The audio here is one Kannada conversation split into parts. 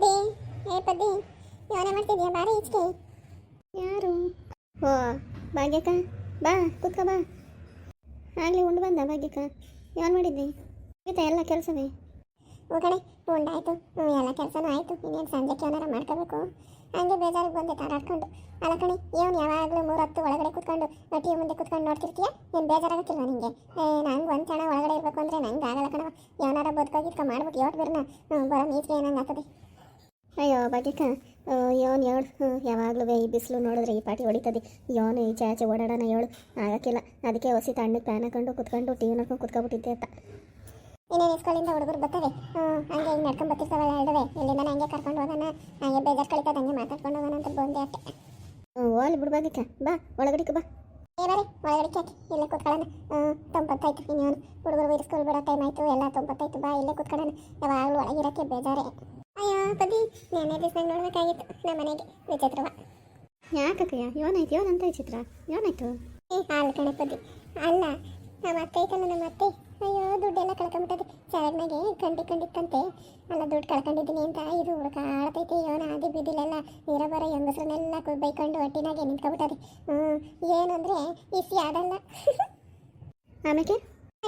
ಪದ್ದಿ ಏ ಪದ್ದಿ ಯೋನೆ ಮಾಡ್ತಿದ್ಯಾ? ಬಾರಿ ಈಚೆಗೆ ಯಾರು? ಓ ಭಾಗ್ಯಕ್ಕ ಬಾ ಕೂತ್ಕೋ ಬಾ. ಆಗಲಿ ಉಂಡು ಬಂದ ಭಾಗ್ಯಕ್ಕ. ಏನು ಮಾಡಿದ್ದಿ? ಆಯ್ತಾ ಎಲ್ಲ ಕೆಲಸವೇ? ಹೋಗಣೆ ಉಂಡಾಯ್ತು ಹ್ಞೂ ಎಲ್ಲ ಕೆಲಸನೂ ಆಯಿತು. ಇನ್ನೇನು ಸಂಜೆಗೆ ಏನಾರ ಮಾಡ್ಕೋಬೇಕು? ಹಂಗೆ ಬೇಜಾರಿಗೆ ಬಂದೆ ತಾರಾಡ್ಕೊಂಡು ಅಲ್ಲ ಕಣಿ ಇವನು ಯಾವಾಗಲೂ ಮೂರು ಹೊತ್ತು ಒಳಗಡೆ ಕುತ್ಕೊಂಡು ಟಿ ಮುಂದೆ ಕೂತ್ಕೊಂಡು ನೋಡ್ತಿರ್ತೀಯ? ಏನು ಬೇಜಾರಾಗತ್ತಿಲ್ವ ನಿಂಗೆ? ಏ ನಂಗೆ ಒಂದು ಕ್ಷಣ ಒಳಗಡೆ ಇರಬೇಕು ಅಂದರೆ ನಂಗೆ ಆಗಲ್ಲ ಕಣವ ಯಾವನಾರ ಬದುಕೋಗಿದ್ಕ ಮಾಡ್ಬಿಟ್ಟು ಯೋಟ್ ಬಿರ್ನ. ಬರೋ ನೀಚಿಗೆ ಏನಂಗೆ ಆಗ್ತದೆ? ಅಯ್ಯೋ ಭಾಗ್ಯಕ್ಕ ಯೋನ್ ಹೇಳು ಯಾವಾಗಲೂ ಈ ಬಿಸಿಲು ನೋಡಿದ್ರೆ ಈ ಪಾಟಿ ಹೊಡಿತದೆ. ಯೋನು ಈಚೆ ಆಚೆ ಓಡಾಡೋಣ ಹೇಳು ಆಗಕ್ಕಿಲ್ಲ. ಅದಕ್ಕೆ ಹೊಸಿ ತಣ್ಣಗೆ ಪ್ಯಾನ್ ಹಾಕೊಂಡು ಕುತ್ಕೊಂಡು ಟಿ ವಿ ನೋಡ್ಕೊಂಡು ಕುತ್ಕೊಬಿಟ್ಟಿದ್ದೆ ಅಂತ ಇನ್ನೇನು ಸ್ಕೂಲಿಂದ ಹುಡುಗರು ಬರ್ತವೆ? ಹಂಗೆ ಹಿಂಗೆ ನಡ್ಕೊಂಡು ಬರ್ತಿರ್ತಾವಲ್ಲ ಎರಡವೇ. ಇಲ್ಲಿಂದ ಹಂಗೆ ಕರ್ಕೊಂಡು ಹೋಗೋಣ. ಹಂಗೆ ಬೇಜಾರು ಕಳಿತದೆ ಹಂಗೆ ಮಾತಾಡ್ಕೊಂಡು ಹೋಗೋಣ ಅಂತ ಬಂದೆ ಅಟ್ಟೆ. ಓಲಿ ಬಿಡು ಭಾಗ್ಯಕ್ಕ ಬಾ ಒಳಗಡಿಕೆ ಬಾ. ಏ ಬರೀ ಒಳಗಡಿಕೆ ಹಾಕಿ ಇಲ್ಲೇ ಕೂತ್ಕೊಳ್ಳೋಣ. ತೊಂಬತ್ತಾಯ್ತು ಇನ್ನೇನು ಹುಡುಗರು ಸ್ಕೂಲ್ ಬಿಡೋ ಟೈಮ್ ಆಯಿತು. ಎಲ್ಲ ತೊಂಬತ್ತಾಯ್ತು ಬಾ ಇಲ್ಲೇ ಕೂತ್ಕೊಳ್ಳೋಣ. ಯಾವಾಗಲೂ ಒಳಗಿರೋಕ್ಕೆ ಬೇಜಾರೇ. ಅಯ್ಯೋ ಪದಿ ನೆನ್ನೆ ದಿವಸ ನೋಡ್ಬೇಕಾಗಿತ್ತು. ನಮ್ಮ ಮನೆಗೆ. ವಿಚಿತ್ರವ. ಯಾಕಕ್ಕಯ್ಯ ಯೋನಾಯ್ತು ಯೋನಂತ ವಿಚಿತ್ರ? ಚಿತ್ರ ಏನಾಯ್ತು ಏ ಹಾಲು ಪದಿ ಅಲ್ಲ ನಮ್ಮ ಅತ್ತೆ ಐತಲ್ಲ ನಮ್ಮ ಅತ್ತೆ. ಅಯ್ಯೋ ದುಡ್ಡೆಲ್ಲ ಕಳ್ಕೊಂಬಿಟ್ಟದೆ. ಚಾರ್ನಾಗೆ ಕಂಡಿ ಕಂಡಿತ್ತಂತೆ. ಅಲ್ಲ ದುಡ್ಡು ಕಳ್ಕೊಂಡಿದ್ದೀನಿ ಅಂತ ಇದು ಹುಡುಕಾಡ್ತೈತೆ. ಯೋನ ಆದಿ ಬಿದ್ದಿಲೆಲ್ಲ ನೀರ ಬರೋ ಹೆಂಗಸ್ರನ್ನೆಲ್ಲ ಬೈಕೊಂಡು ಹೊಟ್ಟಿನಾಗೆ ನಿಂತ್ಕೊಬಿಟ್ಟದೆ. ಹ್ಞೂ ಏನಂದರೆ ಇಸಿ ಆಡಲ್ಲ ಆಮೇಲೆ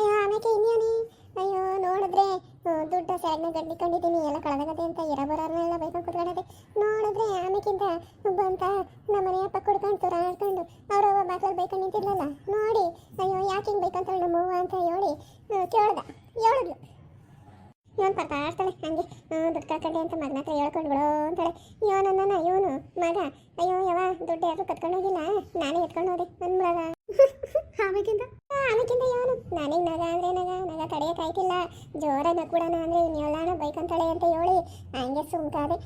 ಅಯ್ಯೋ ಆಮೇಲೆ ಇನ್ನೇನಿ ಅಯ್ಯೋ, ನೋಡಿದ್ರೆ ದೊಡ್ಡ ದುಡ್ಡು ಸೈಡ್ನ ಗಡ್ಡಿ ಕಂಡಿದ್ದೀನಿ ಎಲ್ಲ ಕಳೆದಾಗದೆ ಅಂತ ಇರ ಬರೋರ್ನೆಲ್ಲ ಬೈಕೊಂಡು ಕುತ್ಕೊಂಡದೆ ನೋಡಿದ್ರೆ ಆಮೇಕಿಂತ ಬಂತ ನಮ್ಮ ಮನೆ ಅಪ್ಪ ಕುಡ್ಕೊಂಡು ತುರಾಡ್ಕೊಂಡು ಅವ್ರ ಅವ್ವ ಬಾಕ್ಲಲ್ಲಿ ಬೈಕೊಂಡು ನಿಂತಿರ್ಲಲ್ಲ ನೋಡಿ, ಅಯ್ಯೋ, ಯಾಕೆ ಹಿಂಗೆ ಬೈಕೊಂತಾಳೆ ನಮ್ಮ ಅವ್ವ ಅಂತ ಹೇಳಿ ಕೇಳ್ದ. ಹೇಳಿದ್ಲು ಇವನು ಪರ್ತಾಡ್ತಾಳೆ ಹಂಗೆ ದುಡ್ಡು ಕಳ್ಕೊಂಡೆ ಅಂತ ಮಗನ ಹತ್ರ ಹೇಳ್ಕೊಂಡು ಬಿಡೋ ಅಂತಾಳೆ ಇವನನ್ನ ಇವನು ಮಗ. ಅಯ್ಯೋ ಯಾವ ದುಡ್ಡು ಯಾರು ಕತ್ಕೊಂಡು ಹೋಗಿಲ್ಲ. ನಾನೇ ಎತ್ಕೊಂಡು ಹೋದೆ ಮಗ. ಆಮೇಕಿಂದ? ಆಮೇಕಿಂದ ಇವನು. ನನಗೆ ನಗ ಅಂದ್ರೆ ನಗ ನಗ ತಡೆಯೋಕ್ಕಾಯ್ತಿಲ್ಲ ಜೋರ ನಕ್ಬಿಡೋಣ ಅಂದ್ರೆ ಬೈಕ್ ಅಂತಾಳೆ ಅಂತ ಹೇಳಿ ಹಂಗೆ ಸುಮ್ಕಾದೆ.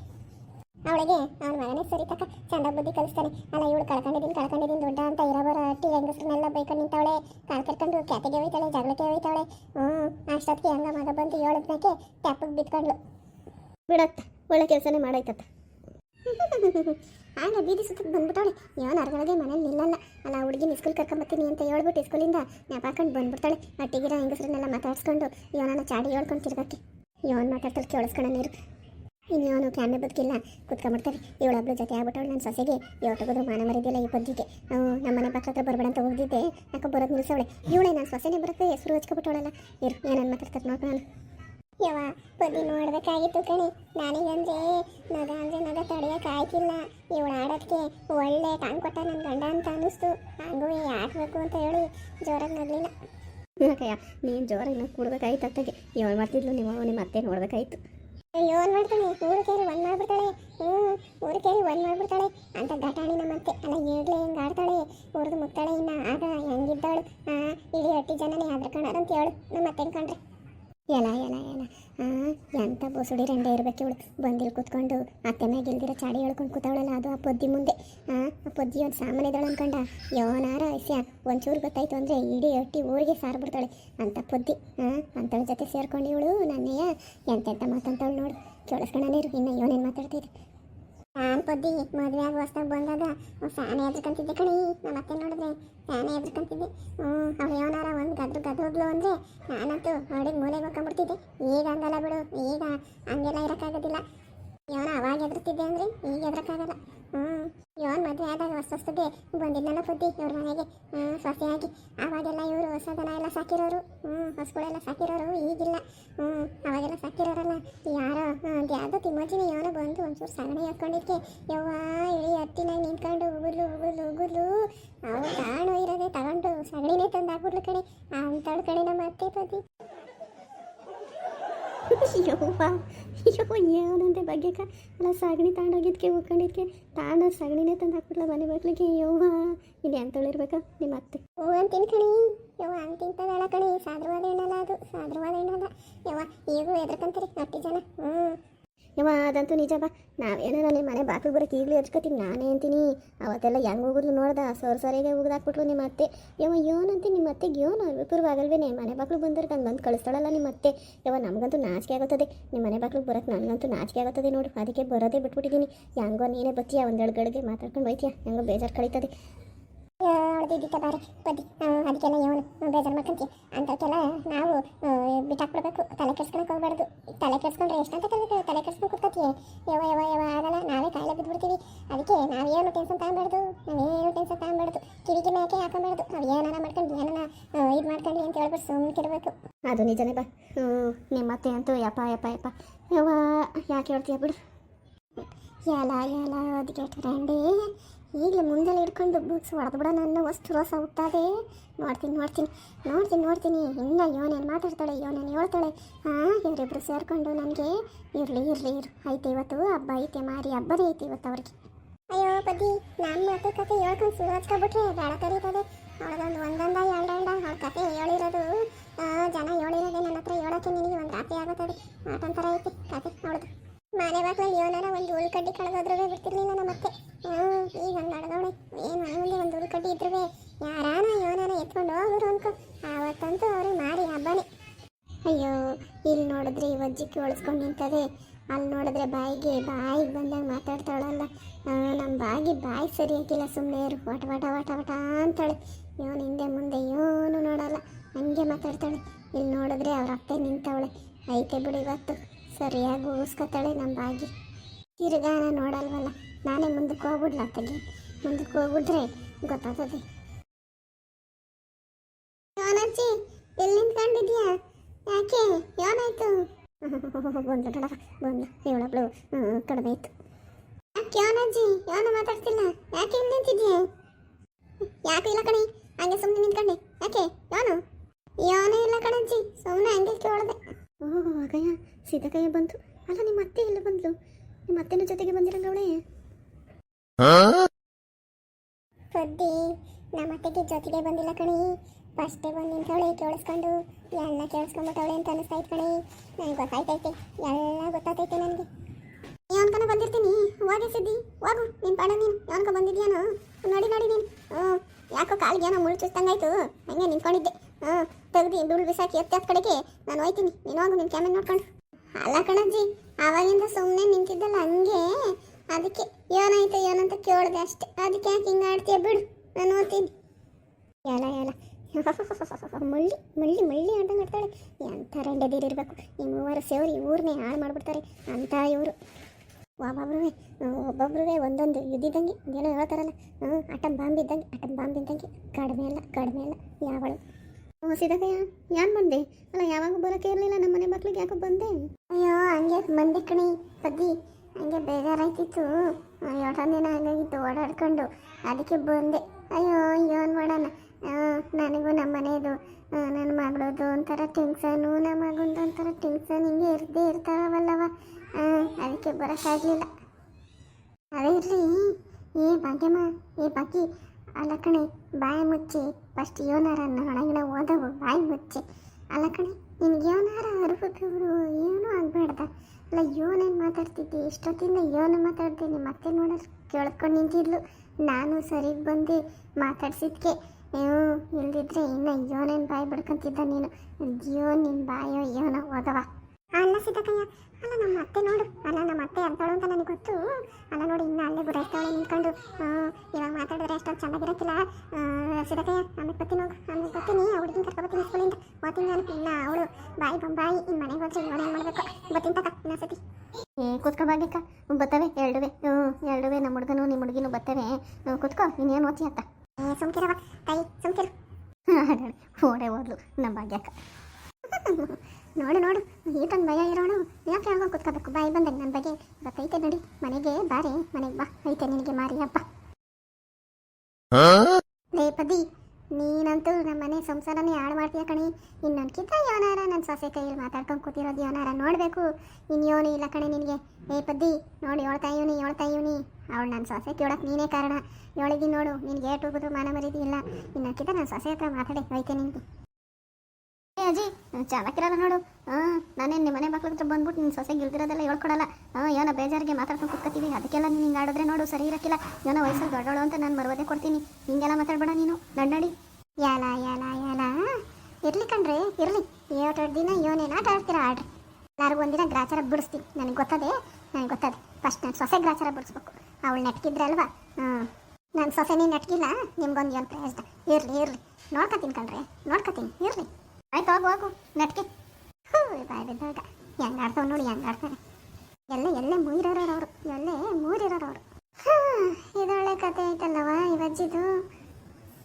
ಅವಳಿಗೆ ಅವನ ಮಗನೇ ಸರಿ ತಕ್ಕ ಚಂದ ಬುದ್ಧಿ ಕಲಿಸ್ತಾನೆ. ಅಲ್ಲ ಇವಳು ಕಳ್ಕೊಂಡಿದ್ದೀನಿ ಕಳ್ಕೊಂಡಿದ್ದೀನಿ ದೊಡ್ಡ ಅಂತ ಇರೋಬರ ಅಟ್ಟಿ ಹೆಂಗಸ್ರನ್ನೆಲ್ಲ ಬೈಕೊಂಡು ನಿಂತವಳೆ. ಕಾಲ್ ಕರ್ಕೊಂಡು ಕ್ಯಾತಿಗೆ ಹೋಯ್ತಾಳೆ ಜಗಳಕ್ಕೆ ಹೋಯ್ತಾಳೆ. ಹ್ಞೂ ಅಷ್ಟೊತ್ತಿಗೆ ಹಂಗ ಮಗ ಬಂದು ಹೇಳಿದ್ಮೇಕೆ ಟ್ಯಾಪಿಗೆ ಬಿತ್ಕೊಂಡ್ಲು ಬಿಡತ್ತ ಒಳ್ಳೆ ಕೆಲಸನೇ ಮಾಡಾಯ್ತತ್ತ ಆಗ ಬೀದಿ ಸುತ್ತ ಬಂದ್ಬಿಟ್ಟವಳೆ. ಯಾವ ಅರ್ಗಳಿಗೆ ಮನೇಲಿ ನಿಲ್ಲಲ್ಲ. ಅಲ್ಲ ಹುಡುಗಿ ಸ್ಕೂಲ್ ಕರ್ಕೊಂಬರ್ತೀನಿ ಅಂತ ಹೇಳ್ಬಿಟ್ಟು ಸ್ಕೂಲಿಂದ ನೆಪಾಕೊಂಡು ಬಂದ್ಬಿಡ್ತಾಳೆ. ಅಟ್ಟಿಗಿರ ಹೆಂಗಸ್ರನ್ನೆಲ್ಲ ಮಾತಾಡ್ಸ್ಕೊಂಡು ಇವನನ್ನ ಚಾಡಿ ಹೇಳ್ಕೊಂಡು ತಿರ್ಗಕ್ಕೆ ಇವನ್ ಮಾತಾಡ್ತಾಳೆ ಕೇಳಿಸ್ಕೊಂಡ ನೀರು. ಇನ್ನು ಅವನು ಕ್ಯಾಮೆ ಬದುಕಿಲ್ಲ, ಕುತ್ಕೊಂಡ್ಬಿಡ್ತಾರೆ. ಇವಳೊಬ್ಳು ಜೊತೆ ಆಗ್ಬಿಟ್ಟವಳು ನನ್ನ ಸೊಸೆಗೆ. ಇವತ್ತಗೋದ್ರು ಮಾನ ಮರಿದಿಲ್ಲ ಈ ಬದ್ದಿಗೆ ನಮ್ಮ ಮನೆ ಪಕ್ಕ ಹತ್ರ ಬರಬೇಡ ಅಂತ ಹೋಗಿದ್ದೆ ಯಾಕೆ ಬರೋದು ನಿಲ್ಸವಳೆ. ಇವಳೆ ನನ್ನ ಸೊಸೆನೇ ಬರುತ್ತೆ ಹೆಸರು ಹಚ್ಕೊಬಿಟ್ಟವಳಲ್ಲ. ಇರು ಏನನ್ನು ಮಾತಾಡ್ತಾರೆ ನೋಡ್ಕೊಂಡು ಯವ್ವ ಪದಿ ನೋಡ್ಬೇಕಾಗಿತ್ತು ಕಣಿ. ನನಗಂದ್ರೆ ನಗ ಅಂದ್ರೆ ನಗ ಆಯ್ತಿಲ್ಲ. ಇವಳು ಆಡೋದಕ್ಕೆ ಒಳ್ಳೆ ಕಾಣ್ ಕೊಟ್ಟ ನನ್ನ ಗಂಡ ಅಂತ ಅನ್ನಿಸ್ತು ಹಂಗೂ ಆಡ್ಬೇಕು ಅಂತ ಹೇಳಿ ಜೋರಾಗಿ ನಗಲಿಲ್ಲ. ಯಾಕಯ್ಯ ನೀನು ಜೋರಾಗಿ ಕೂಡ್ಬೇಕಾಯ್ತು ಅತ್ತಗೆ. ಇವಳು ಮಾಡ್ತಿದ್ಲು ನಿಮ್ಮ ನಿಮ್ಮ ಅತ್ತೆ ನೋಡ್ಬೇಕಾಯ್ತು. ಏನು ಮಾಡ್ತಾಳೆ ಊರು ಕೇರಿ ಒಂದ್ ಮಾಡ್ಬಿಡ್ತಾಳೆ. ಹ್ಞೂ ಊರು ಕೇರಿ ಒಂದ್ ಮಾಡ್ಬಿಡ್ತಾಳೆ. ಅಂತ ಘಟಾಣಿ ನಮ್ಮಂತೆ ಅಲ್ಲ, ಏಡ್ಲೆ ಹೆಂಗೆ ಆಡ್ತಾಳೆ? ಹುರಿದು ಮುಕ್ತಾಳೆ ಇನ್ನ. ಆಗ ಹೆಂಗಿದ್ದಾಳು? ಆ, ಇಡೀ ಹಟ್ಟಿ ಜನನೇ ಹೆದರ್ಕೊಂಡಾರ ಅಂತ ಹೇಳು ನಮ್ಮ ಮತ್ತೆ ಕಂಡ್ರೆ. ಎಲ ಎಲ್ಲ ಎಲ್ಲ ಆ, ಎಂತ ಬೊಸುಡಿ ರೆಂಡ ಇರ್ಬೇಕು ಇವಳು. ಬಂದಿಲ್ ಕೂತ್ಕೊಂಡು ಅತ್ತೆ ಮ್ಯಾಗ ಇಲ್ದಿರೋ ಚಾಡಿ ಹೇಳ್ಕೊಂಡು ಕೂತವಳಲ್ಲ ಅದು ಆ ಪೊದ್ದಿ ಮುಂದೆ. ಆ ಪೊದ್ದಿ ಒಂದು ಸಾಮಾನ್ಯ ಇದ್ದಾಳೆ ಅನ್ಕೊಂಡ. ಯೋನಾರ ಐಸ್ಯ, ಒಂಚೂರು ಗೊತ್ತಾಯ್ತು ಅಂದರೆ ಇಡೀ ಒಟ್ಟಿ ಊರಿಗೆ ಸಾರ್ಬಿಡ್ತಾಳೆ ಅಂತ ಪೊದ್ದಿ ಹಾಂ ಅಂತಳ ಜೊತೆ ಸೇರ್ಕೊಂಡು ಇವಳು ನನ್ನೆಯ ಎಂತೆಂತ ಮಾತಂತವಳು ನೋಡು. ಕೇಳಿಸ್ಕೊಳ್ಳೋಣ ಇರು, ಇನ್ನು ಇವನೇನು ಮಾತಾಡ್ತಿದ್ದೆ ನಾನು ಪದ್ದಿ ಮದುವೆ ಆಗಿ ಹೊಸ್ದಾಗ ಬಂದಾಗ ಫ್ಯಾನ್ ಎದ್ರಕಂತಿದ್ದೆ ಕಣಿ. ನಮ್ಮ ಅತ್ತೆ ನೋಡಿದ್ರೆ ಫ್ಯಾನ್ ಎದ್ರಕಂತಿದ್ದೆ. ಹ್ಞೂ ಅವ್ರು ಯಾವನಾರ ಒಂದು ಗದ್ದು ಗದ್ದೋಗ್ಲು ಅಂದರೆ ನಾನಂತೂ ಅವಳಿಗೆ ಮೂಲೆಗೆ ಹೋಗ್ಕೊಂಡ್ಬಿಡ್ತಿದ್ದೆ ಈಗ ಹಂಗಲ್ಲ ಬಿಡು, ಈಗ ಹಂಗೆಲ್ಲ ಇರೋಕ್ಕಾಗೋದಿಲ್ಲ. ಯೋನ ಅವಾಗ ಎದ್ರುತ್ತಿದ್ದೆ ಅಂದರೆ ಈಗ ಎದ್ರಕ್ಕಾಗಲ್ಲ. ಹ್ಞೂ ಯೋನ್ ಮದುವೆ ಆದಾಗ ಹೊಸ ಹೊಸದೇ ಬಂದಿದ್ನಲ್ಲ ಬುದ್ಧಿ ಇವ್ರ ಮನೆಗೆ. ಹ್ಞೂ ಸೊಸೆಯಾಗಿ ಆವಾಗೆಲ್ಲ ಇವರು ಹೊಸ ದನ ಎಲ್ಲ ಸಾಕಿರೋರು. ಹ್ಞೂ ಹೊಸಗಳೆಲ್ಲ ಸಾಕಿರೋರು ಈಗಿಲ್ಲ. ಹ್ಞೂ ಅವಾಗೆಲ್ಲ ಸಾಕಿರೋರಲ್ಲ ಯಾರೋ ಯಾವುದೋ ತಿಮ್ಮಜ್ಜಿನ ಇವನ ಬಂದು ಒಂಚೂರು ಹಾಕ್ಕೊಂಡಿದ್ಕೆ ಯವ್ವ, ಇಳಿ ಹತ್ತಿನಾಗ ನಿಂತ್ಕೊಂಡು ಉಗುಲು ಉಗುಲು ಉಗುಲು ಅವ್ರು ತಾಣು ಇರೋದೇ ತಗೊಂಡು ಸಗಣಿನೇ ತಂದು ಹಾಕ್ಬಿಡ್ಲು ಕಣೆ. ಅಂತಳು ಕಣೆ ನಮ್ಮ ಅತ್ತೆ ಪತಿ. ಯವ್ವ ಏನಂತೆ ಬಗ್ಗೆಕ ಅಲ್ಲ, ಸಗಣಿ ತಗೊಂಡೋಗಿದ್ಕೆ ಉಳ್ಕೊಂಡಿದ್ಕೆ. ತಾಂಡ ಸಗಣಿನೇ ತಂದು ಹಾಕ್ಬಿಡ್ಲ ಮನೆ ಬಾಗ್ಲಿಗೆ ಯವ್ವ, ಇಲ್ಲಿ ಎಂತಳಿರ್ಬೇಕ ನಿಮ್ಮ ಅತ್ತೆ. ಓ ಅಂತೀನಿ ಕಣಿ. ಯವ್ವ ಅಂತಿಂತದಳ ಕಣಿ. ಸಾದ್ರವಾದ ಹೆಣ್ಣಲ್ಲ ಅದು. ಸಾದ್ರವಾದ ಹೆಣ್ಣಲ್ಲ. ಯವ್ವ, ಈಗೂ ಎದ್ರಕಂತೀರಿ ಹಟ್ಟಿ ಜನ. ಹ್ಞೂ ಯವ್ವ, ಅದಂತೂ ನಿಜ ಬಾ ನಾವೇನಾರ ನಿಮ್ಮ ಮನೆ ಬಾಗಿಲು ಬರೋಕೆ ಈಗಲೂ ಹಚ್ಕೊತೀನಿ, ನಾನೇ ಅಂತೀನಿ. ಅವತ್ತೆಲ್ಲ ಹೆಂಗೆ ಹೋಗುದು ನೋಡ್ದ, ಸೋರ್ ಸರಿಗೆ ಹೋಗ್ದಾಕ್ಬಿಟ್ಲು ನಿಮ್ಮ ಅತ್ತೆ. ಯವ್ವ, ಯೋನಂತೆ ನಿಮ್ಮ ಅತ್ತೆಗೆ ಏನು ವಿಪುರವಾಗಲ್ವೇನೆ. ಮನೆ ಬಾಗಿಲು ಬಂದ್ರೆ ಕಂಡು ಬಂದು ಕಳಿಸ್ತಾಳಲ್ಲ ನಿಮ್ಮ ಅತ್ತೆ. ಯವ ನಮಗಂತೂ ನಾಚಿಕೆ ಆಗುತ್ತದೆ. ನಿಮ್ಮ ಮನೆ ಬಾಗಿಲು ಬರೋಕ್ಕೆ ನನಗಂತೂ ನಾಚಿಕೆ ಆಗುತ್ತದೆ ನೋಡು. ಅದಕ್ಕೆ ಬರೋದೇ ಬಿಟ್ಬಿಟ್ಟಿದ್ದೀನಿ ಹೆಂಗೋ ನೀನೇ ಬತ್ತೀಯ, ಒಂದೆರಡು ಗಡಿಗೆ ಮಾತಾಡ್ಕೊಂಡು ಹೋಯ್ತೀಯ ಹೆಂಗೋ ಬೇಜಾರು ಕಳೀತದೆ. ಅದಕ್ಕೆಲ್ಲ ಇವನು ಬೇಜಾರು ಮಾಡ್ಕೊಂತೀವಿ ಅಂತಕ್ಕೆಲ್ಲ ನಾವು ಬಿಟ್ಟಾಕ್ಬಿಡ್ಬೇಕು. ತಲೆ ಕೆಡ್ಸ್ಕೊಳಕ್ ಹೋಗ್ಬಾರ್ದು. ತಲೆ ಕೆಡ್ಸ್ಕೊಂಡ್ರೆ ಎಷ್ಟಂತ ತಲೆ ಕೂತ್ಕೋತೀವಿ ಯವ ಯವ ಯವ ಆಗಲ್ಲ ನಾವೇ ಕಾಯಿಲೆ ಬಿದ್ದುಬಿಡ್ತೀವಿ ಅದಕ್ಕೆ ನಾವೇನು ಟೆನ್ಷನ್ ತಗೊಬಾರ್ದು ನಾವೇನು ಟೆನ್ಷನ್ ತಗೊಬಾರ್ದು ಕಿವಿಗೆ ಮೇಕೆ ಹಾಕೊಬಾರ್ದು ನಾವು ಏನಾರ ಮಾಡ್ಕೊಂಡು ಏನಾರ ಇದು ಮಾಡ್ಕೊಂಡು ಅಂತ ಹೇಳ್ಬಿಟ್ಟು ಸುಮ್ಮನಿರ್ಬೇಕು ಅದು ನಿಜನೇ ಬಾ. ಹ್ಞೂ ನಿಮ್ಮ ಅತ್ತೆ ಅಂತೂ ಯಪ್ಪ ಯಪ್ಪ ಯಪ್ಪ. ಯವ್ವ ಯಾಕೆ ಹೇಳ್ತೀಯ ಬಿಡು. ಯಾಲ ಯಾಲ ಅದಕ್ಕೆ ಫ್ರೆಂಡೇ ಈಗಲೇ ಮುಂದೆಲ್ಲ ಹಿಡ್ಕೊಂಡು ಬುಕ್ಸ್ ಹೊಡೆದು ಬಿಡ ನನ್ನ ವಸ್ತು ರೋಸ ಹುಟ್ಟಾದೆ. ನೋಡ್ತೀನಿ ನೋಡ್ತೀನಿ ನೋಡ್ತೀನಿ ನೋಡ್ತೀನಿ. ಇನ್ನ ಯೋನೇನು ಮಾತಾಡ್ತಾಳೆ ಯೋನೇನು ಹೇಳ್ತಾಳೆ. ಹಾಂ ಇವರಿಬ್ರು ಸೇರಿಕೊಂಡು ನನಗೆ ಇರಲಿ ಇರಲಿ ಇರು. ಐತೆ ಇವತ್ತು ಹಬ್ಬ ಐತೆ ಮಾರಿ ಹಬ್ಬದೇ ಐತೆ ಇವತ್ತು ಅವ್ರಿಗೆ. ಅಯ್ಯೋ ಬದಿ ನಾನು ಮತ್ತೆ ಕತೆ ಹೇಳ್ಕೊಂಡು ಸುರು ಹಚ್ಕೊಬಿಟ್ರೆ ಬೇಡ ಕರೀತದೆ. ಅವಳದೊಂದು ಒಂದೊಂದ ಎರಡೆರಡ ಅವಳ ಕತೆ ಹೇಳಿರೋದು. ಆ, ಜನ ಹೇಳಿರೋದೆ ನನ್ನ ಹತ್ರ ಹೇಳೋಕ್ಕೆ ನಿನಗೆ ಒಂದು ರಾತ್ರಿ ಆಗುತ್ತದೆ. ಆಟಂತರ ಐತೆ ಕತೆ ಅವಳದು ಮನೆ ಬಾಗ್ಲಲ್ಲಿ ಯೋನಾರ ಒಂದು ಉಳ್ಕಡ್ಡಿ ಕಳೆದೋದ್ರೂ ಬಿಡ್ತಿರ್ಲಿಲ್ಲ ನಮ್ಮ ಅತ್ತೆ ಹ್ಞೂ ಈಗ ನಡೆದವಳೆ ಏನು ಮನೆ ಒಂದು ಉಳ್ಕಡ್ಡಿ ಇದ್ರೂ ಯಾರಾನ ಯೋನಾನ ಎತ್ಕೊಂಡು ಹೋದ್ರು ಅನ್ಕೋ. ಆವತ್ತಂತೂ ಅವರು ಮಾಡಿ ಹಬ್ಬನೇ. ಅಯ್ಯೋ ಇಲ್ಲಿ ನೋಡಿದ್ರೆ ಈ ವಜ್ಜಿ ಕೇಳಿಸ್ಕೊಂಡು ನಿಂತದೆ. ಅಲ್ಲಿ ನೋಡಿದ್ರೆ ಬಾಯಿಗೆ ಬಾಯಿಗೆ ಬಂದಾಗ ಮಾತಾಡ್ತಾಳಲ್ಲ. ನಮ್ಮ ಬಾಗಿ ಬಾಯಿ ಸರಿ ಹಾಕಿಲ್ಲ ಸುಮ್ಮನೆ ಇರು. ವಟ ವಟ ವಟ ವಟ ಅಂತಾಳೆ. ಇವನು ಹಿಂದೆ ಮುಂದೆ ಏನು ನೋಡಲ್ಲ. ಹಂಗೆ ಮಾತಾಡ್ತಾಳೆ. ಇಲ್ಲಿ ನೋಡಿದ್ರೆ ಅವ್ರ ಅತ್ತೆ ನಿಂತವಳೆ. ಐತೆ ಬಿಡು ಇವತ್ತು. ಸರಿಯಾಗಿ ಉಸ್ಕೊತಾಳೆ ನಮ್ಮ ಬಾಗಿ ತಿರುಗಾನ ನೋಡಲ್ವಲ್ಲ? ನಾನೇ ಮುಂದಕ್ಕೆ ಹೋಗ್ಬಿಡ್ಲ ಅತ್ತಗೆ? ಮುಂದಕ್ಕೆ ಹೋಗ್ಬಿಟ್ರೆ ಗೊತ್ತಾಗ್ತದೆ. ಯೋನಜ್ಜಿ, ಎಲ್ಲಿ ನಿಂತ್ಕೊಂಡಿದ್ಯಾ ಯಾಕೆ? ಏನಾಯ್ತು? ಬಂದ್ಲು ಕಡ ಬಂದ್ಲು ಇವಳೊಬ್ಳು ಕಡಿಮೆ ಆಯ್ತು ಯಾಕೆ ಯೋನಜ್ಜಿ? ಯೋನ ಮಾತಾಡ್ತಿಲ್ಲ. ಯಾಕೆ ಇಲ್ಲಿ ನಿಂತಿದ್ಯಾ? ಯಾಕೆ ಇಲ್ಲ ಕಣಿ? ಹಂಗೆ ಸುಮ್ಮನೆ ನಿಂತ್ಕೊಂಡೆ. ಯಾಕೆ? ಯೋನು ಯೋನೇ ಇಲ್ಲ ಕಣಜ್ಜಿ. ಸುಮ್ಮನೆ ಹಂಗೆ ಕೇಳಿದೆ ಓಹ್ ಅಗಯ್ಯ ಸೀತಾಕಯ್ಯ ಬಂತು. ಅಲ್ಲ ನಿಮ್ಮ ಅತ್ತೆ ಎಲ್ಲ ಬಂದ್ಲು? ನಿಮ್ಮ ಅತ್ತೆನ ಜೊತೆಗೆ ಬಂದಿರಂಗ ಅವಳೆ? ಪದ್ದಿ ನಮ್ಮ ಅತ್ತೆಗೆ ಜೊತೆಗೆ ಬಂದಿಲ್ಲ ಕಣಿ. ಫಸ್ಟೇ ಬಂದು ನಿಂತವಳೆ ಕೇಳಿಸ್ಕೊಂಡು ಎಲ್ಲ ಕೇಳಿಸ್ಕೊಂಡ್ಬಿಟ್ಟವಳೆ ಅಂತ ಅನಿಸ್ತಾ ಇತ್ತು ಕಣಿ. ನನಗೆ ಗೊತ್ತಾಯ್ತೈತೆ ಎಲ್ಲ ಗೊತ್ತಾಗ್ತೈತೆ ನನಗೆ. ಯಾವನ್ಕನ ಬಂದಿರ್ತೀನಿ ಹೋಗಿ ಸಿದ್ದಿ ಹೋಗು. ನಿನ್ ಪಾಡ ನೀನು ಯಾವನ್ಕ ಬಂದಿದ್ಯಾನೋ? ನೋಡಿ ನೋಡಿ ನೀನು. ಯಾಕೋ ಕಾಲಿಗೆ ಏನೋ ಮುಳ್ಳು ಚುಸ್ತಂಗಾಯ್ತು ಹಂಗೆ ನಿಂತ್ಕೊಂಡಿದ್ದೆ. ಹ್ಞೂ ತೆಗ್ದು, ಧೂಳು ಬಿಸಾಕಿ ಎತ್ತ ಕಡೆಗೆ ನಾನು ಹೋಯ್ತೀನಿ. ನೀನು ಹೋಗು ನಿನ್ನ ಕ್ಯಾಮೆರಾ ನೋಡ್ಕೊಂಡು. ಅಲ್ಲ ಕಣಜ್ಜಿ, ಆವಾಗಿಂದ ಸುಮ್ಮನೆ ನಿಂತಿದ್ದಲ್ಲ, ಹಂಗೆ. ಅದಕ್ಕೆ ಏನಾಯ್ತು, ಏನಂತ ಕೇಳಿದೆ ಅಷ್ಟೇ. ಅದಕ್ಕೆ ಯಾಕೆ ಹಿಂಗೆ ಆಡ್ತೀಯ ಬಿಡು, ನಾನು ಓದ್ತೀನಿ ಎಲ್ಲ ಎಲ್ಲ ಮಳ್ಳಿ ಮಳ್ಳಿ ಮಳ್ಳಿ ಅಂತ ಮಾಡ್ತಾಳೆ ಎಂಥ ಇರಬೇಕು. ಈ ಮೂವರು ಸೇರಿ ಊರನ್ನೇ ಹಾಳು ಮಾಡಿಬಿಡ್ತಾರೆ ಅಂತ ಇವರು. ಒಬ್ಬೊಬ್ರುವೆ ಒಬ್ಬೊಬ್ರುವೆ ಒಂದೊಂದು ಇದ್ದಿದ್ದಂಗೆ, ಏನೋ ಹೇಳ್ತಾರಲ್ಲ. ಹ್ಞೂ ಅಟಮ್ ಬಾಂಬ್ ಇದ್ದಂಗೆ, ಅಟಮ್ ಬಾಂಬ್ ಇದ್ದಂಗೆ. ಕಡಿಮೆ ಇಲ್ಲ ಕಡಿಮೆ ಇಲ್ಲ ಯಾವಳು? ಓ ಸೀತಾಕಯ್ಯ ಯಾನ್ ಬಂದೆ? ಅಲ್ಲ, ಯಾವಾಗ ಬರೋಕೆ ಇರಲಿಲ್ಲ ನಮ್ಮ ಮನೆ ಮಕ್ಳಿಗೆ ಯಾಕೋ ಬಂದೆ? ಅಯ್ಯೋ, ಹಂಗೆ ಮಂದಿ ಕಣಿ, ಪದ್ದಿ. ಹಂಗೆ ಬೇಜಾರಾಯ್ತಿತ್ತು. ಎರಡು ದಿನ ಹಂಗಾಗಿತ್ತು, ಓಡಾಡ್ಕೊಂಡು ಅದಕ್ಕೆ ಬಂದೆ. ಅಯ್ಯೋ, ಏನು ಮಾಡೋಣ? ನನಗೂ ನಮ್ಮ ಮನೆಯದು ನನ್ನ ಮಗಳದು ಒಂಥರ ಟೆನ್ಷನು ನಮ್ಮ ಮಗಂದು ಒಂಥರ ಟೆನ್ಷನ್ ಹಿಂಗೆ ಇರದೇ ಇರ್ತಾರವಲ್ಲವ. ಅದಕ್ಕೆ ಬರೋಕ್ಕಾಗಲಿಲ್ಲ. ಅದೇ ಇರಲಿ. ಏ ಭಾಗ್ಯಮ್ಮ, ಏ ಬಾಕಿ ಅಲ್ಲ ಕಣೆ, ಬಾಯಿ ಮುಚ್ಚಿ ಫಸ್ಟ್ ಯೋನಾರನ್ನು ಒಳಗಿನ ಓದವು, ಬಾಯಿ ಮುಚ್ಚಿ. ಅಲ್ಲ ಕಣೆ, ನಿನ್ಗೆ ಯೋನಾರ ಅರ್ಬಕ್ಕವರು ಏನೂ ಆಗ್ಬೇಡ್ದ ಅಲ್ಲ ಯೋನೇನು ಮಾತಾಡ್ತಿದ್ದೆ? ಎಷ್ಟೊತ್ತಿಂದ ಯೋನ ಮಾತಾಡ್ತೀನಿ ನಿಮ್ಮ ಅತ್ತೆ ನೋಡೋರು ಕೇಳ್ಕೊಂಡು ನಿಂತಿದ್ಲು. ನಾನು ಸರಿಗೆ ಬಂದು ಮಾತಾಡ್ಸಿದ್ಕೆ. ನೀವು ಇಲ್ದಿದ್ರೆ ಇನ್ನು ಯೋನೇನು ಬಾಯಿ ಬಿಡ್ಕೊಂತಿದ್ದ ನೀನು? ಅಯ್ಯೋ ನಿನ್ನ ಬಾಯೋ ಯೋನ ಓದವ. ಅಲ್ಲ ಸಿದ್ದಕ್ಕಯ್ಯ ಅಲ್ಲ, ನಮ್ಮ ಅತ್ತೆ ನೋಡು. ಅಲ್ಲ, ನಮ್ಮ ಅತ್ತೆ ಅಂತಾಳು ಅಂತ ನನಗೆ ಗೊತ್ತು. ಅಲ್ಲ, ನೋಡಿ, ಇನ್ನು ಅಲ್ಲೇ ಗುರಾಯಿಸ್ತಾಳೆ ನಿಂತ್ಕೊಂಡು. ಇವಾಗ ಮಾತಾಡಿದ್ರೆ ಅಷ್ಟೊಂದು ಚೆನ್ನಾಗಿರಕ್ಕಿಲ್ಲ. ಸಿದ್ದಕ್ಕಯ್ಯ ಆಮೇಲೆ ಬರ್ತೀನಿ ಹೋಗು. ಆಮೇಲೆ ಬರ್ತೀನಿ. ಹುಡುಗಿನ ಕರ್ಕೊಬತ್ತೀನಿ ಸ್ಕೂಲಿಂದ ಓದ್ತೀನಿ ನಾನು ಇನ್ನು ಅವಳು ಬಾಯಿ ಬೊಂಬಾಯಿ. ಇನ್ನು ಮನೆಗೆ ಹೋದ್ರೆ ಏನು ಮಾಡಬೇಕು? ಬರ್ತೀನಿ ತಕ್ಕ ಇನ್ನೊಂದ್ಸತಿ ಏ, ಕೂತ್ಕೊ ಭಾಗ್ಯಕ್ಕ ಬರ್ತವೆ, ಎರಡುವೆ. ಹ್ಞೂ ಎರಡುವೆ, ನಮ್ಮ ಹುಡುಗನು ನಿಮ್ಮ ಹುಡುಗಿನೂ ಬರ್ತವೆ. ಕೂತ್ಕೋ, ಇನ್ನೇನು ಓದ್ತಿ ಅತ್ತ ಸುಮ್ಕಿರವ ತಾಯಿ, ಸುಮ್ಕಿರು. ಓಡೇ ಓದ್ಲು, ನಮ್ಮ ಭಾಗ್ಯಕ್ಕ. ನೋಡು ನೋಡು. ಈಟೊಂದು ಭಯ ಇರೋಣ ಯಾಕೆ ಯಾವಾಗ ಕುತ್ಕೋಬೇಕು? ಬಾಯಿ ಬಂದಂಗೆ ನನ್ನ ಬಗ್ಗೆ. ಗೊತ್ತೈತೆ ನೋಡಿ. ಮನೆಗೆ ಬಾರೆ. ಮನೆಗೆ ಬಾ. ಐತೆ ನಿನಗೆ ಮಾರಿ ಹಬ್ಬ. ಲೇ ಪದಿ ನೀನಂತೂ ನಮ್ಮ ಮನೆ ಸಂಸಾರನೇ ಹಾಳು ಮಾಡ್ತೀಯ ಕಣಿ. ಇನ್ನು ನನ್ಕಿಂತ ಯೋನಾರ ನನ್ನ ಸೊಸೆ ಕೈಯಲ್ಲಿ ಮಾತಾಡ್ಕೊಂಡು ಕೂತಿರೋದು ಯೋನಾರ ನೋಡಬೇಕು. ಇನ್ನು ಯೋನು ಇಲ್ಲ ಕಣೆ ನಿನಗೆ. ಏ ಪದ್ದಿ ನೋಡಿ ಹೇಳ್ತಾ ಇವನಿ ಹೇಳ್ತಾ ಇವನಿ. ಅವಳು ನನ್ನ ಸೊಸೆ ಕೇಳೋಕೆ ನೀನೇ ಕಾರಣ. ಹೇಳಿದ್ದೀನಿ ನೋಡು. ನಿನಗೆ ಏಟು ಹೋಗೋದು ಮಾನ ಮರೀದಿ ಇಲ್ಲ. ಇನ್ನು ನನ್ಕಿಂತ ನನ್ನ ಸೊಸೆ ಹತ್ರ ಮಾತಾಡಿ. ಐತೆ ನಿನಗೆ ಅಜ್ಜಿ ಚಾಲಕಿರಲ್ಲ ನೋಡು. ಹಾಂ, ನಾನೇನು ನಿಮ್ಮ ಮನೆ ಮಕ್ಳ ಹತ್ರ ಬಂದ್ಬಿಟ್ಟು ನಿನ್ನ ಸೊಸೆ ಗಿಲ್ದಿರೋದೆಲ್ಲ ಹೇಳ್ಕೊಡಲ್ಲ. ಹಾಂ ಏನೋ ಬೇಜಾರಿಗೆ ಮಾತಾಡ್ಕೊಂಡು ಕೂತ್ಕೊತೀವಿ ಅದಕ್ಕೆಲ್ಲ ನೀನು ಹಿಂಗೆ ಆಡಿದ್ರೆ ನೋಡು, ಸರಿ ಇರಕ್ಕಿಲ್ಲ. ಏನೋ ವಯಸ್ಸಲ್ಲಿ ದೊಡ್ಡವಳು ಅಂತ ನಾನು ಮರ್ವದೆ ಕೊಡ್ತೀನಿ. ಹಿಂಗೆಲ್ಲ ಮಾತಾಡ್ಬೇಡ ನೀನು. ನಡಿ ಯಾಲ ಯಾಲ ಯಾಲ. ಇರ್ಲಿ ಕಣ್ರಿ, ಇರ್ಲಿ. ಏಟೆರಡು ದಿನ ಏನೇನು ಆಟ ಆಡ್ತೀರಾ ಆಡ್ರಿ. ಎಲ್ಲರಿಗೂ ಒಂದಿನ ಗ್ರಾಚಾರ ಬಿಡಿಸ್ತೀನಿ. ನನಗೆ ಗೊತ್ತದೆ ನನಗೆ ಗೊತ್ತದೆ. ಫಸ್ಟ್ ನಾನು ಸೊಸೆ ಗ್ರಾಚಾರ ಬಿಡಿಸ್ಬೇಕು. ಅವಳು ನೆಟ್ಕಿದ್ರೆ ಅಲ್ವಾ? ಹ್ಞೂ ನನ್ನ ಸೊಸೆನೇ ನಟ್ಕಿಲ್ಲ, ನಿಮ್ಗೊಂದು ಏನು ಪ್ರಯೋಜನ? ಇರ್ಲಿ ಇರ್ಲಿ. ನೋಡ್ಕೊತೀನಿ ಕಣ್ರಿ ನೋಡ್ಕೊತೀನಿ ಇರ್ಲಿ. ಆಯ್ತು, ಹೋಗು ಹೋಗು ನಟ್ಕೆ ಹ್ಞೂ ಬಾಯ್ ಬಿದ್ದಾಗ. ಹೆಂಗೆ ಆಡ್ತಾವ್ ನೋಡಿ, ಹೆಂಗೆ ಆಡ್ತಾರೆ. ಎಲ್ಲೇ ಎಲ್ಲೇ ಮೂರಿರೋರು ಅವರು. ಎಲ್ಲೇ ಮೂರಿರೋರು ಅವರು. ಇದೊಳ್ಳೆ ಕತೆ ಐತಲ್ಲವ ಈ ವಜ್ಜಿದು.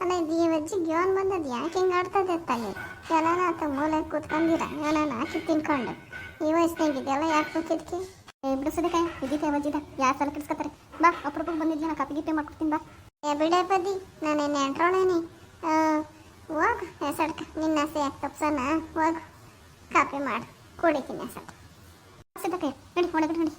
ಅಲ್ಲ, ಇದು ಈ ವಜ್ಜಿಗೆ ಯೋನ್ ಬಂದದ್ದು ಯಾಕೆ ಹಿಂಗೆ ಆಡ್ತದೆ ತಾಯಿ? ಎಲ್ಲಾನ ಆತ ಮೂಲೆ ಕೂತ್ಕೊಂಡಿರ ಏನಾನ ಹಾಕಿ ತಿನ್ಕೊಂಡು. ಈ ವಯಸ್ಸಿನಾಗ ಇದೆಲ್ಲ ಯಾಕೆ ಕೂತಿದ್ಕೆ? ಏ, ಬಿಡು ಸದಕಾಯ ಇದಕ್ಕೆ ವಜ್ಜಿದ. ಯಾರು ಸಲ ಕಿಡ್ಸ್ಕೊತಾರೆ ಬಾ ಅಪ್ರೂಪಕ್ಕೆ ಬಂದಿದ್ಯಾ, ನಾ ಕಾಪಿ ಗಿಟ್ಟೆ ಮಾಡ್ಕೊಡ್ತೀನಿ, ಬಾ. ಏ, ಬಿಡೆ ಬದಿ ನಾನು ನೆಂಟ್ರೋಳೇನಿ ಹೋಗು ಹೆಸಡ್ಕ ನಿನ್ನ ಆಸೆ ತಪ್ಸನ ಹೋಗ ಕಾಪಿ ಮಾಡಿ ಕುಡಿತೀನಿ ಸದಕಾಯ ನಡಿ ಒಳಗಡೆ ನಡಿ.